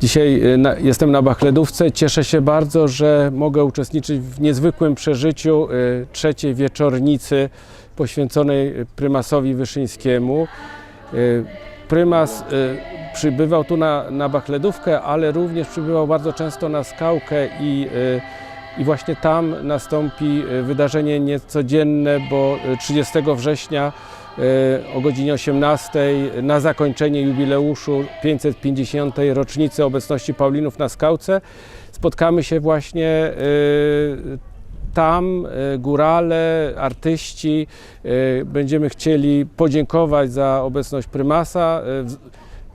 Dzisiaj y, jestem na Bachledówce. Cieszę się bardzo, że mogę uczestniczyć w niezwykłym przeżyciu y, trzeciej wieczornicy poświęconej prymasowi Wyszyńskiemu. Y, Prymas y, przybywał tu na, na Bachledówkę, ale również przybywał bardzo często na skałkę i, y, i właśnie tam nastąpi y, wydarzenie niecodzienne, bo y, 30 września y, o godzinie 18 na zakończenie jubileuszu 550. rocznicy obecności Paulinów na skałce spotkamy się właśnie y, tam y, górale, artyści. Będziemy chcieli podziękować za obecność prymasa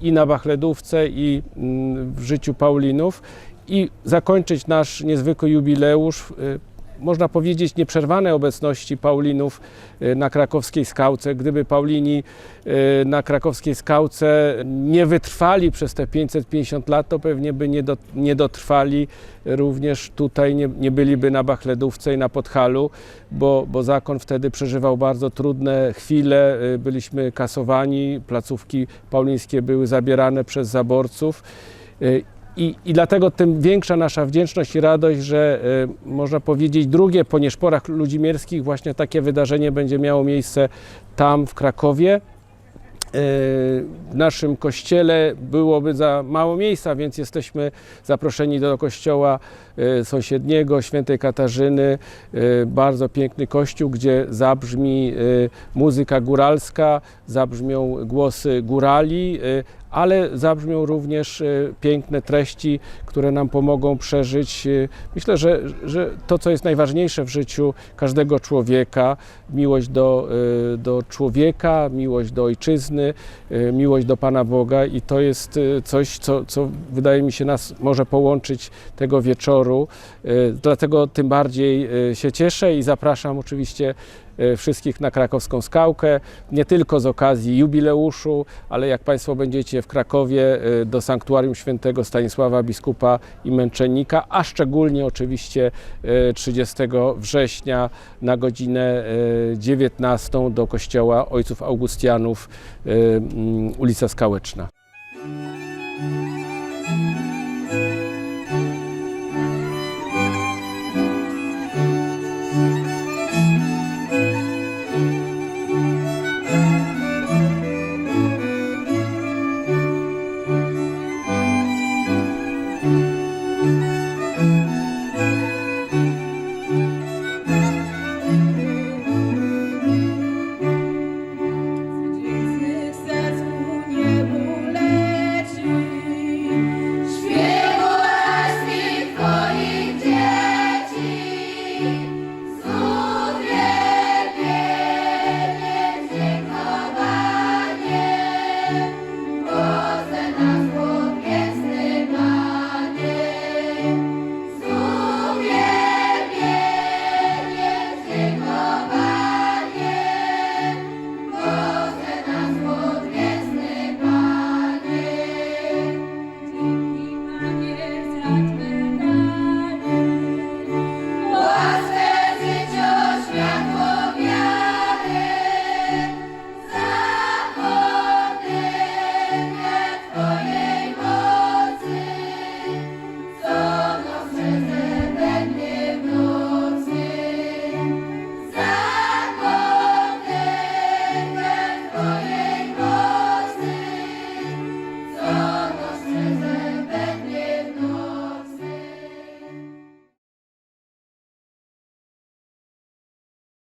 i na Bachledówce, i mm, w życiu Paulinów i zakończyć nasz niezwykły jubileusz. Można powiedzieć, nieprzerwanej obecności Paulinów y, na krakowskiej skałce. Gdyby Paulini y, na krakowskiej skałce nie wytrwali przez te 550 lat, to pewnie by nie dotrwali również tutaj, nie, nie byliby na Bachledówce i na Podhalu, bo, bo zakon wtedy przeżywał bardzo trudne chwile. y, Byliśmy kasowani, placówki paulińskie były zabierane przez zaborców. Y, I, I dlatego tym większa nasza wdzięczność i radość, że y, można powiedzieć drugie po nieszporach ludzimierskich właśnie takie wydarzenie będzie miało miejsce tam w Krakowie. W naszym kościele byłoby za mało miejsca, więc jesteśmy zaproszeni do kościoła e, sąsiedniego, świętej Katarzyny. E, Bardzo piękny kościół, gdzie zabrzmi muzyka góralska, zabrzmią głosy górali, ale zabrzmią również e, piękne treści, które nam pomogą przeżyć. e, Myślę, że, że to, co jest najważniejsze w życiu każdego człowieka, miłość do, e, do człowieka, miłość do ojczyzny, miłość do Pana Boga i to jest coś, co, co wydaje mi się nas może połączyć tego wieczoru. Dlatego tym bardziej się cieszę i zapraszam oczywiście wszystkich na krakowską skałkę, nie tylko z okazji jubileuszu, ale jak Państwo będziecie w Krakowie e, do sanktuarium świętego Stanisława Biskupa i Męczennika, a szczególnie oczywiście e, 30 września na godzinę e, 19 do kościoła Ojców Augustianów, e, ulica Skałeczna. Yeah.